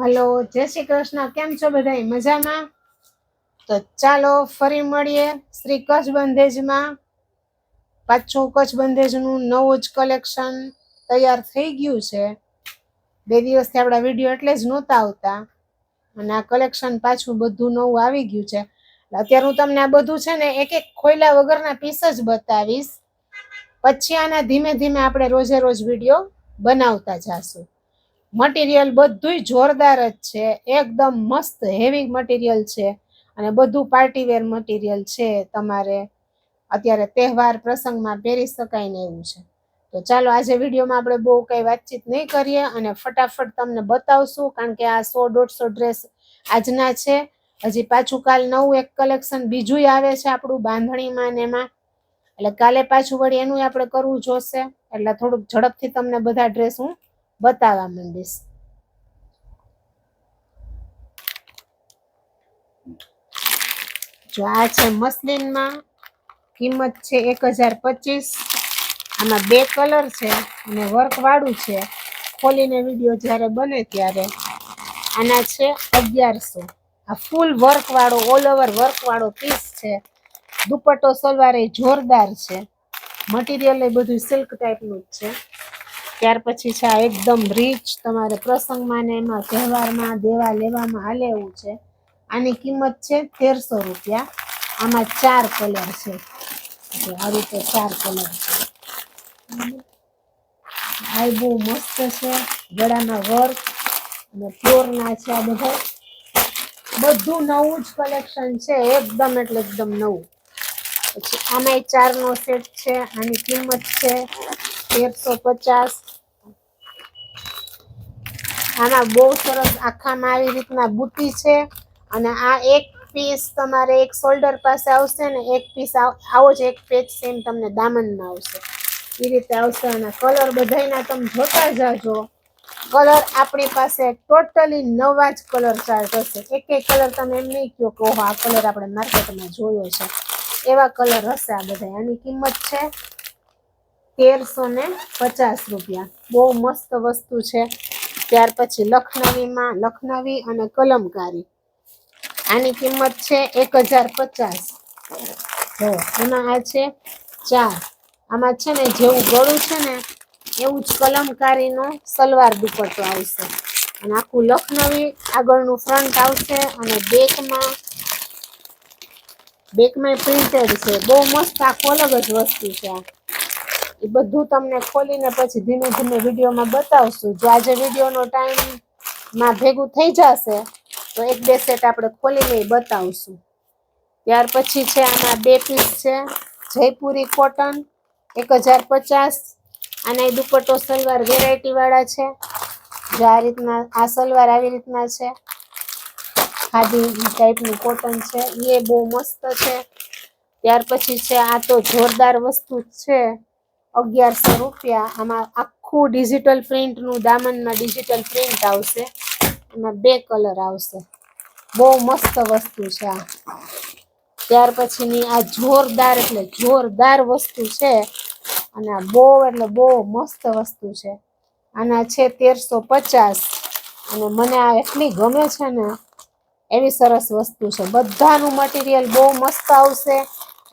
Hello, જય શ્રી કૃષ્ણ. કેમ છો બધા મજામાં? તો ચાલો ફરી મળીએ શ્રી કચ્છ બંધેજમાં. પાછું કચ્છ બંધેજનું નવું જ કલેક્શન તૈયાર થઈ ગયું છે. બે દિવસથી આપણા વીડિયો એટલે જ નહોતા આવતા. અને આ કલેક્શન પાછું બધું નવું આવી ગયું છે. અત્યારે હું તમને આ બધું છે ને એક એક ખોયલા વગરના પીસ જ બતાવીશ. પછી આના ધીમે ધીમે આપણે રોજે રોજ વીડિયો બનાવતા જાશું. મટીરિયલ બધુંય જોરદાર જ છે. એકદમ મસ્ત હેવી મટીરિયલ છે. અને બધું પાર્ટી વેર મટીરિયલ છે તમારે. અત્યારે તહેવાર પ્રસંગમાં પહેરી શકાય ને એવું છે. તો ચાલો આજે વિડીયોમાં આપણે બહુ કંઈ વાતચીત નહીં કરીએ અને ફટાફટ તમને બતાવશું કારણ કે આ સો દોઢસો ડ્રેસ આજના છે. હજી પાછું કાલ નવું એક કલેક્શન બીજુંય આવે છે આપણું બાંધણીમાં ને એમાં. એટલે કાલે પાછું વળી એનું આપણે કરવું જોશે. એટલે થોડુંક ઝડપથી તમને બધા ડ્રેસ હું બતાવવા માંડીશ. જો આ છે મસલિનમાં કિંમત છે એક હજાર પચીસ. આમાં બે કલર છે અને વર્કવાળું છે. ખોલીને વીડિયો જ્યારે બને ત્યારે. આના છે અગિયારસો. આ ફૂલ વર્કવાળો ઓલ ઓવર વર્કવાળો પીસ છે. દુપટ્ટો સલવાર એ જોરદાર છે. મટીરિયલ એ બધું સિલ્ક ટાઈપનું જ છે. ત્યાર પછી છે આ એકદમ રીચ તમારે પ્રસંગમાં ને એમાં તહેવારમાં દેવા લેવામાં હાલે એવું છે. આની કિંમત છે તેરસો રૂપિયા. આમાં ચાર કલર છે. આ રીતે ચાર કલર છે. આ બહુ મસ્ત છે. ગળાના વર્ક અને ફ્લોરના છે આ બધા. બધું નવું જ કલેક્શન છે. એકદમ એટલે એકદમ નવું. પછી આમાંય ચારનો સેટ છે. આની કિંમત છે તેરસો પચાસ. આમાં બહુ સરસ આખામાં આવી રીતના બુટી છે. અને આ એક પીસ તમારે એક શોલ્ડર પાસે આવશે ને એક પીસ આવો જ એક પેચ સેમ તમને દામનમાં આવશે. એ રીતે આવશે અને કલર બધાયના તમે જોતા જાજો. કલર આપણી પાસે ટોટલી નવા જ કલર ચાર્ટ હશે. એક એક કલર તમે એમ નહીં કહો કે આ કલર આપણે માર્કેટમાં જોયો છે. એવા કલર હશે આ બધા આની કિંમત છે તેરસો ને પચાસ રૂપિયા. બહુ મસ્ત વસ્તુ છે. ત્યાર પછી લખનવીમાં, લખનવી અને કલમકારી. આની કિંમત છે એક હજાર પચાસ. જો, એમાં આ છે ચાર. આમાં છે ને જેવું ગળું છે ને, એવું જ કલમકારીનો સલવાર દુપટ્ટો આવશે. અને આખું લખનવી આગળનું ફ્રન્ટ આવશે અને બેકમાં બેકમાં પ્રિન્ટેડ છે. બહુ મસ્ત, આખું અલગ જ વસ્તુ છે આ. એ બધું તમને ખોલીને પછી ધીમે ધીમે વિડીયોમાં બતાવશું. જો આજે વિડીયોનો ટાઈમમાં ભેગું થઈ જશે, તો એક બે સેટ આપણે ખોલીને એ બતાવશું. ત્યાર પછી છે આમાં બે પીસ છે, જયપુરી કોટન એક હજાર પચાસ આના એ દુપટ્ટો સલવાર વેરાયટી વાળા છે. જો આ રીતના, આ સલવાર આવી રીતના છે. ખાદી ટાઈપનું કોટન છે. એ બહુ મસ્ત છે. ત્યાર પછી છે આ તો જોરદાર વસ્તુ છે. અગિયારસો રૂપિયા. આમાં આખું ડિજિટલ પ્રિન્ટનું દામનમાં ડિજિટલ પ્રિન્ટ આવશે. એમાં બે કલર આવશે. બહુ મસ્ત વસ્તુ છે આ. ત્યાર પછીની આ જોરદાર એટલે જોરદાર વસ્તુ છે. અને આ બહુ એટલે બહુ મસ્ત વસ્તુ છે. આના છે તેરસો પચાસ. અને મને આ એટલી ગમે છે ને, એવી સરસ વસ્તુ છે. બધાનું મટીરિયલ બહુ મસ્ત આવશે.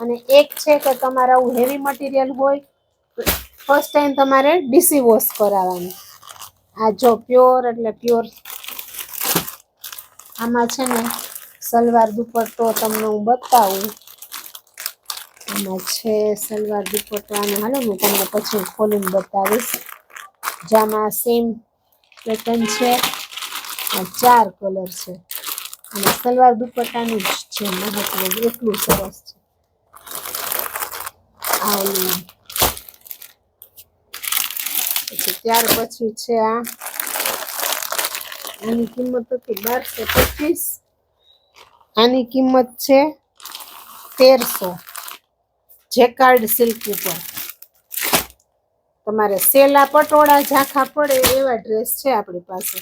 અને એક છે કે તમારે આવું હેવી મટીરિયલ હોય ફર્સ્ટ ટાઈમ તમારે ડીસી વોશ કરાવવાનું. આ જો પ્યોર એટલે પ્યોર આમાં છે ને સલવાર દુપટ્ટો તમને હું બતાવું. આમાં છે સલવાર દુપટ્ટો આને હાલો હું તમને પછી ખોલીને બતાવીશ. જામાં સેમ પેટર્ન છે. ચાર કલર છે. અને સલવાર દુપટ્ટાનું જ છે મહત્વ એટલું સરસ છે. આ પછી ત્યાર પછી છે આ. આની કિંમત હતી બારસો પચીસ. આની કિંમત છે તેરસો. જેકાર્ડ સિલ્ક ઉપર. તમારે સેલા પટોળા ઝાંખા પડે એવા ડ્રેસ છે આપણી પાસે.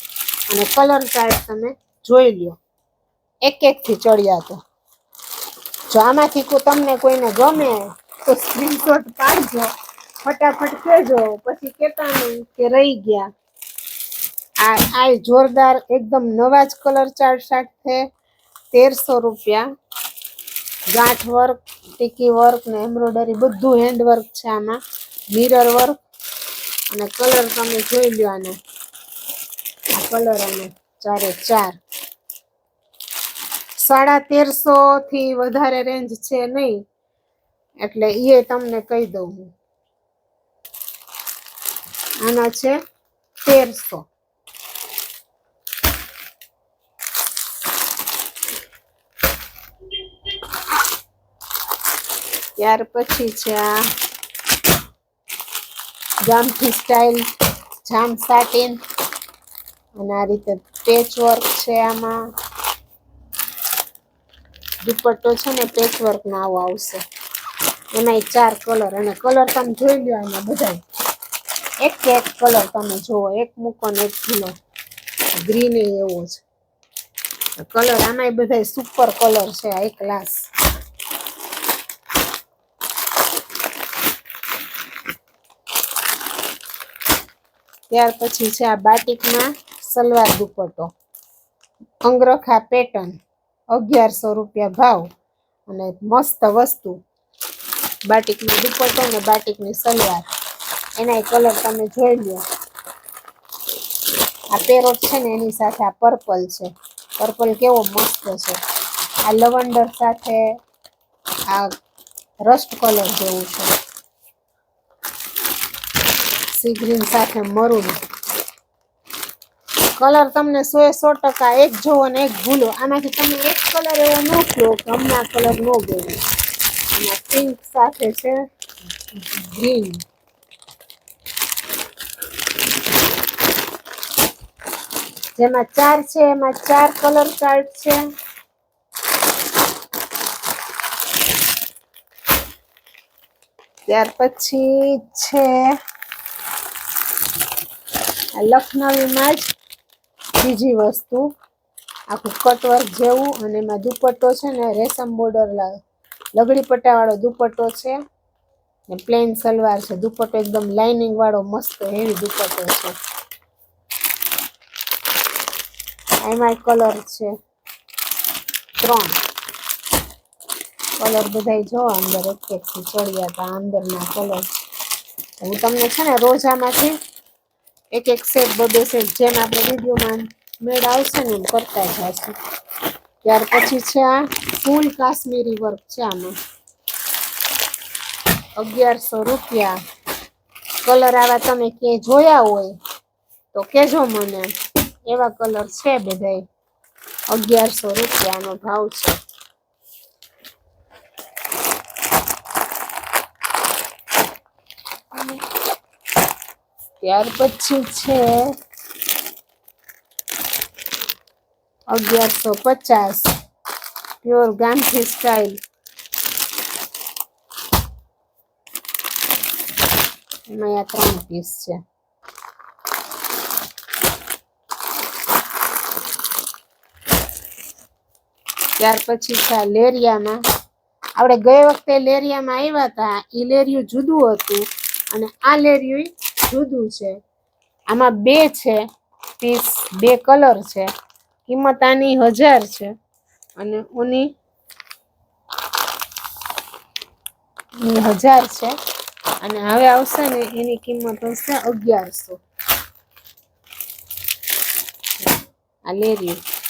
અને કલર ચાર્ટ તમે જોઈ લ્યો. એક એકથી ચડ્યા તો. જો આમાંથી તમને કોઈને ગમે તો સ્ક્રીનશોટ પાડજો. ફટાફટ કહેજો. પછી કહેતા નહીં કે રહી ગયા. આ આ જોરદાર એકદમ નવા જ કલર ચાર્ટ સાથે તેરસો રૂપિયા. ગાંઠ વર્ક, ટીકી વર્ક ને એમ્બ્રોઇડરી બધું હેન્ડવર્ક છે આમાં. Mirror work. અને કલર તમે જોઈ લ્યો આને. આ કલર અને ચારે ચાર. સાડા તેરસો થી વધારે રેન્જ છે નહીં. એટલે એ તમને કહી દઉં હું. આના છે તેરસો ત્યાર પછી છે આ ગામઠી સ્ટાઇલ જામ સાટીન અને આ રીતે પેચ વર્ક છે આમાં દુપટ્ટો છે ને પેચ વર્ક ના આવો આવશે એમાં ચાર કલર અને કલર તમે જોઈ લ્યો એમાં બધા એક એક કલર તમે જુઓ, એક મૂકો ને એક ખીલો ગ્રીન એવો છે. કલર આમાં બધા સુપર કલર છે આ એક ક્લાસ ત્યાર પછી છે આ બાટિકમાં સલવાર દુપટ્ટો. અંગરખા પેટર્ન અગિયારસો રૂપિયા ભાવ અને મસ્ત વસ્તુ. બાટિકનો દુપટ્ટો ને બાટિકની સલવાર. એના કલર તમે જોઈ લો આ પેરોટ છે ને, એની સાથે આ પર્પલ છે. પર્પલ કેવો મસ્ત છે. આ લવંડર સાથે આ રસ્ટ કલર જેવું છે. સી ગ્રીન સાથે મરૂન કલર તમને સો એ સો ટકા એક જોવો ને એક ભૂલો. આમાંથી તમે એક કલર એવો ન કહો કે કલર ન ગયો. અને પિંક સાથે છે ગ્રીન જેમાં ચાર છે, એમાં ચાર કલર કાર્ડ છે. ત્યાર પછી છે લખનવીમાં જ બીજી વસ્તુ. આખું કટવર્ક જેવું અને એમાં દુપટ્ટો છે ને, રેશમ બોર્ડર લગડી પટ્ટાવાળો દુપટ્ટો છે. ને પ્લેન સલવાર છે. દુપટ્ટો એકદમ લાઇનિંગ વાળો મસ્ત હેવી દુપટ્ટો છે. એમાં કલર છે. ત્રણ. કલર બધા જો અંદર એક એક થી ચડ્યા હતા અંદરના કલર. હું તમને છે ને રોજામાંથી એક એક સેટ બધો સેટ જેમ આપણે વિડીયોમાં મેળ આવશે ને એમ કરતા જશું ત્યાર પછી છે આ ફૂલ કાશ્મીરી વર્ક છે આમાં. અગિયારસો રૂપિયા. કલર આવા તમે કે જોયા હોય તો કેજો મને. એવા કલર છે બધાય. અગિયારસો રૂપિયાનો ભાવ છે. ત્યાર પછી છે અગિયારસો પચાસ. Pure Gandhi style. નયા ત્રણ પીસ છે. ત્યાર પછી લેરિયામાં આપણે ગઈ વખતે લેરિયામાં આવ્યા હતા એ લેરિયું જુદું હતું અને આ લેરિયું જુદું છે. આમાં બે છે, પીસ બે કલર છે. કિંમત આની હજાર છે અને ઉની હજાર છે. અને હવે આવશે ને એની કિંમત હશે અગિયારસો. આ લેરિયું.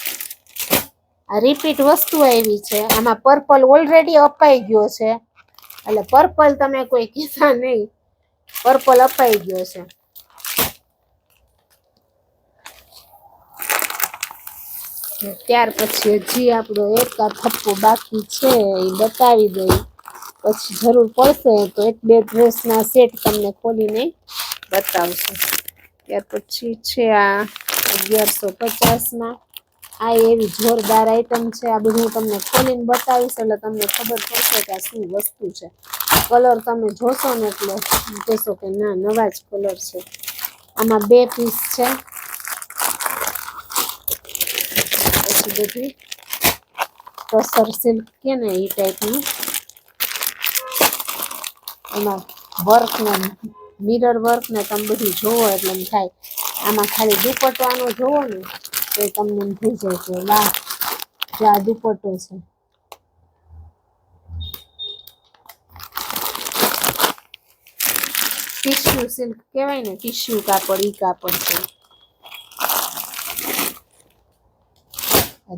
રિપીટ વસ્તુ આવી છે. આમાં પર્પલ ઓલરેડી અપાઈ ગયો છે. એટલે પર્પલ તમે કોઈ કીધા નહીં. પર્પલ અપાઈ ગયો છે. ત્યાર પછી હજી આપણો એક આ થપ્પો બાકી છે, એ બતાવી દઈ. પછી જરૂર પડશે તો એક બે ડ્રેસના સેટ તમને ખોલીને બતાવશું. ત્યાર પછી છે આ અગિયારસો પચાસમાં. આ એવી જોરદાર આઈટમ છે. આ બધું તમને ખોલીને બતાવીશ એટલે તમને ખબર પડશે કે આ શું વસ્તુ છે. કલર તમે જોશો ને એટલે કહેશો કે ના, નવા જ કલર છે. આમાં બે પીસ છે. પછી બધી ટસર સિલ્ક કે ને એ ટાઈપનું એમાં વર્ક ને મિરર વર્ક ને તમે બધું જોવો એટલે એમ થાય. આમાં ખાલી દુપટ્ટો આનો જોવો ને તો તમને થઈ કે વાહ આ દુપટ્ટો છે. ટીશ્યુ સિલ્ક કહેવાય ને, ટીશ્યુ કાપડ, ઈ કાપડ છે.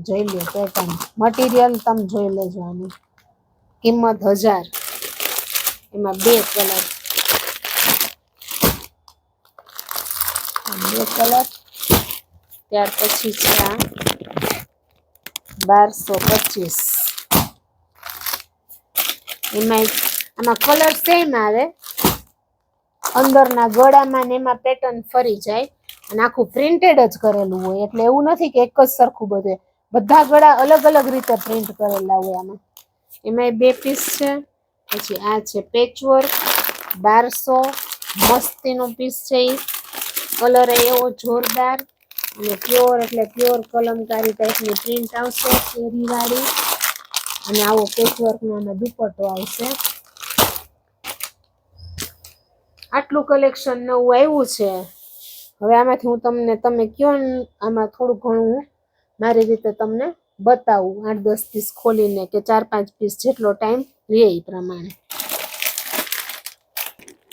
જોઈ લો પેટર્ન મટીરિયલ તમે જોઈ લેજો આની. કિંમત હજાર. એમાં બે કલર. બે કલર. ત્યાર પછી છે આ બારસો પચીસ. એમાં આમાં કલર સેમ આવે. અંદરના ગળામાં ને એમાં પેટર્ન ફરી જાય. અને આખું પ્રિન્ટેડ જ કરેલું હોય. એટલે એવું નથી કે એક જ સરખું બધું. બધા ગળા અલગ અલગ રીતે પ્રિન્ટ કરેલા હોય આમાં. એમાં બે પીસ છે. પછી આ છે પેચવર્ક બારસો. મસ્તીનો પીસ છે એ કલર એવો જોરદાર. અને પ્યોર એટલે પ્યોર કલમકારી ટાઈપની પ્રિન્ટ આવશે કેરીવાળી અને આવો પેચવર્કનો અને દુપટ્ટો આવશે. આટલું કલેક્શન નવું આવ્યું છે. હવે આમાંથી હું તમને, તમે કયો આમાં થોડું ઘણું મારી રીતે તમને બતાવું. આઠ દસ પીસ ખોલીને કે ચાર પાંચ પીસ જેટલો ટાઈમ લે એ પ્રમાણે.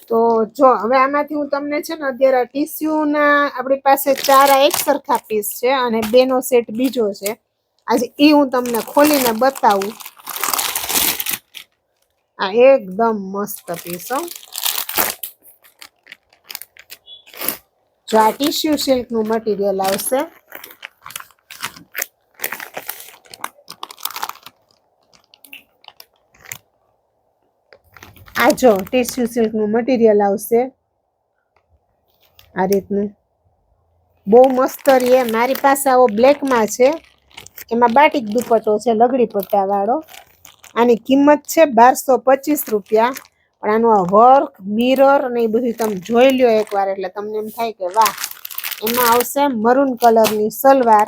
તો જો, હવે આમાંથી હું તમને છે ને અત્યારે ટીસ્યુના આપણી પાસે ચાર એક સરખા પીસ છે અને બેનો સેટ બીજો છે. આજે એ હું તમને ખોલીને બતાવું. આ એકદમ મસ્ત પીસ હો. જો આ ટીસ્યુ સિલ્કનું મટીરિયલ આવશે. જો ટીસ્યુ સિલ્કનું મટીરિયલ આવશે. આ રીતનું. બહુ મસ્ત રીએ મારી પાસે આવો બ્લેકમાં છે. એમાં બાટિક દુપટ્ટો છે, લગડી પટ્ટાવાળો. આની કિંમત છે બારસો પચીસ રૂપિયા. પણ આનું આ વર્ક મિરર ને એ બધું તમે જોઈ લ્યો એકવાર, એટલે તમને એમ થાય કે વાહ. એમાં આવશે મરૂન કલરની સલવાર.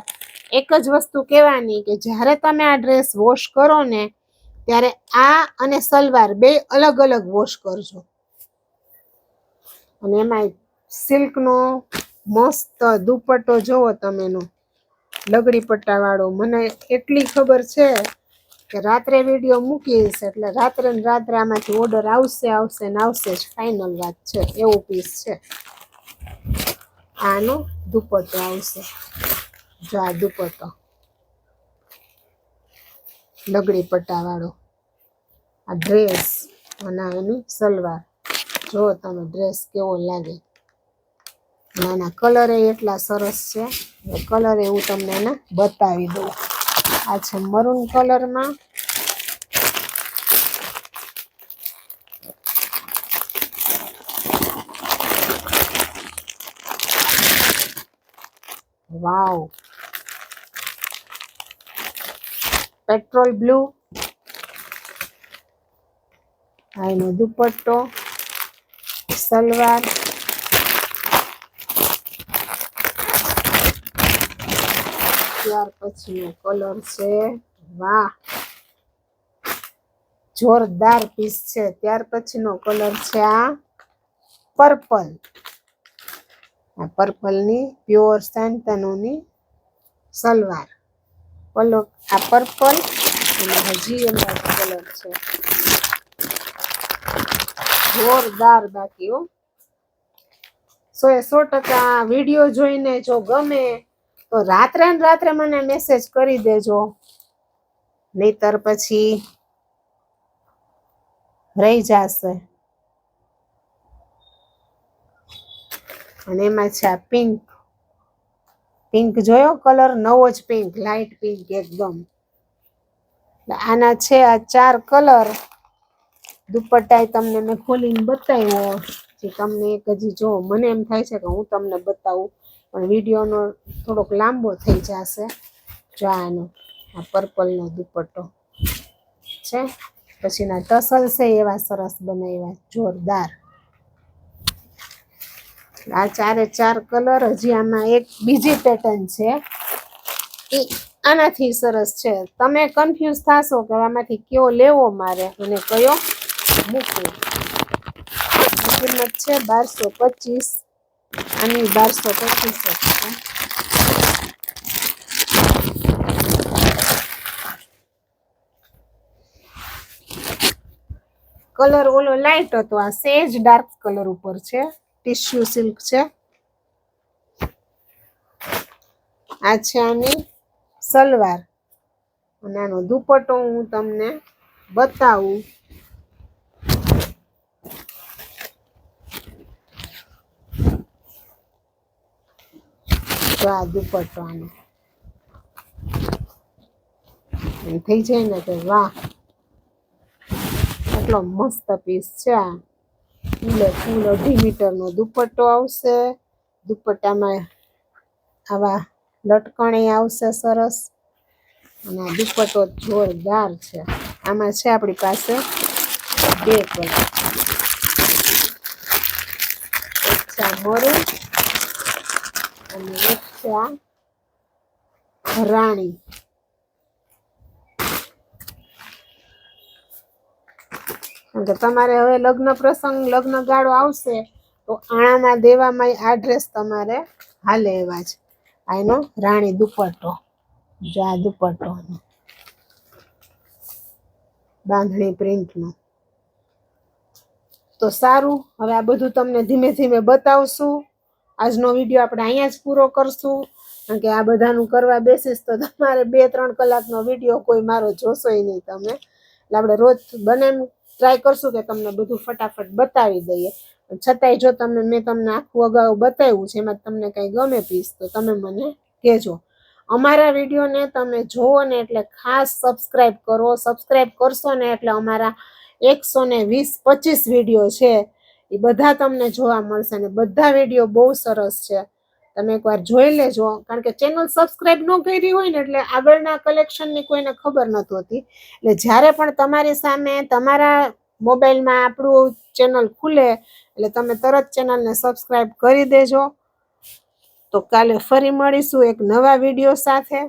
એક જ વસ્તુ કહેવાની કે જ્યારે તમે આ ડ્રેસ વોશ કરો ને ત્યારે આ અને સલવાર બે અલગ અલગ વોશ કરજો. અને એમાં સિલ્કનો મસ્ત દુપટ્ટો જોવો તમે એનો લગડી પટ્ટાવાળો મને એટલી ખબર છે કે રાત્રે વીડિયો મૂકીશ એટલે રાત્રે ને રાત્રે આમાંથી ઓર્ડર આવશે આવશે ને આવશે જ ફાઇનલ વાત છે. એવું પીસ છે. આનો દુપટ્ટો આવશે. જો આ દુપટ્ટો. લગડી પટ્ટાવાળો. આ ડ્રેસ અને એની સલવાર. જો તમે ડ્રેસ કેવો લાગે. અને એના કલર એટલા સરસ છે. કલર એવું તમને એના બતાવી દઉં. આ છે મરૂન કલરમાં વાવ. પેટ્રોલ બ્લુ આ એનો દુપટ્ટો, સલવાર, ત્યાર પછીનો કલર છે, વાહ, જોરદાર પીસ છે. ત્યાર પછીનો કલર છે આ પર્પલ. આ પર્પલની પ્યોર શાંતનુની સલવાર. પલો આ પર્પલ, અને હજી એમાં કલર છે. જોરદાર બાકી હો. સો એ સો ટકા વીડિયો જોઈને જો ગમે, તો રાત્રે ને રાત્રે મને મેસેજ કરી દેજો. નહીતર પછી રહી જશે. અને એમાં છે આ પિંક પિંક જોયો? કલર નવો જ પિંક લાઇટ પિંક એકદમ. આના છે આ ચાર કલર. દુપટ્ટા તમને મેં ખોલીને બતાવ્યો, જે તમને એક હજી જો મને એમ થાય છે કે હું તમને બતાવું, પણ વિડીયોનો થોડોક લાંબો થઈ જશે. જો આનો, આ પર્પલનો દુપટ્ટો છે. પછીના ટસલ છે એવા સરસ બનાવ્યા, જોરદાર. આ ચારે ચાર કલર હજી આમાં એક બીજી પેટર્ન છે. એ આનાથી સરસ છે. તમે કન્ફ્યુઝ થશો કે આમાંથી કયો લેવો મારે? અને કયો? મૂકવો કિંમત છે બારસો પચીસ. આની બારસો પચીસ કલર ઓલો લાઈટ હતો. આ સેજ ડાર્ક કલર ઉપર છે. ટિશ્યુ સિલ્ક છે. આ છે આની સલવાર. અને આનો દુપટ્ટો હું તમને બતાવું. તો આ દુપટ્ટો આનો. થઈ જાય ને કે વાહ એટલો મસ્ત પીસ છે આ. ફૂલે, ફૂલ અઢી મીટરનો દુપટ્ટો આવશે. દુપટ્ટામાં આવા લટકણી આવશે સરસ. અને આ દુપટ્ટો જોરદાર છે. આમાં છે આપણી પાસે બે કલર એક છે અને એક છે રાણી. કે તમારે હવે લગ્ન પ્રસંગ, લગ્ન ગાળો આવશે, તો આણામાં દેવામાં આ ડ્રેસ તમારે હાલે એવા છે આ એનો રાણી દુપટ્ટો. જો આ દુપટ્ટો બાંધણી પ્રિન્ટનો. તો સારું, હવે આ બધું તમને ધીમે ધીમે બતાવશું. આજનો વીડિયો આપણે અહીંયા જ પૂરો કરશું. કારણ કે આ બધાનું કરવા બેસીશ તો તમારે બે ત્રણ કલાકનો વીડિયો કોઈ મારો જોશોય નહીં તમે. એટલે આપણે રોજ બને ટ્રાય કરશું કે તમને બધું ફટાફટ બતાવી દઈએ. છતાંય જો તમને મેં તમને આખું અગાઉ બતાવ્યું છે, એમાં તમને કંઈ ગમે પીસ, તો તમે મને કહેજો. અમારા વિડીયોને તમે જોવો ને એટલે ખાસ સબસ્ક્રાઈબ કરો. સબસ્ક્રાઈબ કરશો ને એટલે અમારા એકસો ને વીસ, પચીસ વીડિયો છે, એ બધા તમને જોવા મળશે ને બધા વીડિયો બહુ સરસ છે. તમે એકવાર જોઈ લેજો, કારણ કે ચેનલ સબસ્ક્રાઈબ ન કરી હોય ને એટલે આગળના કલેક્શનની કોઈને ખબર નથી હોતી. એટલે જ્યારે પણ તમારી સામે તમારા મોબાઈલમાં આપણું ચેનલ ખુલે, એટલે તમે તરત ચેનલને સબસ્ક્રાઈબ કરી દેજો. તો કાલે ફરી મળીશું એક નવા વીડિયો સાથે.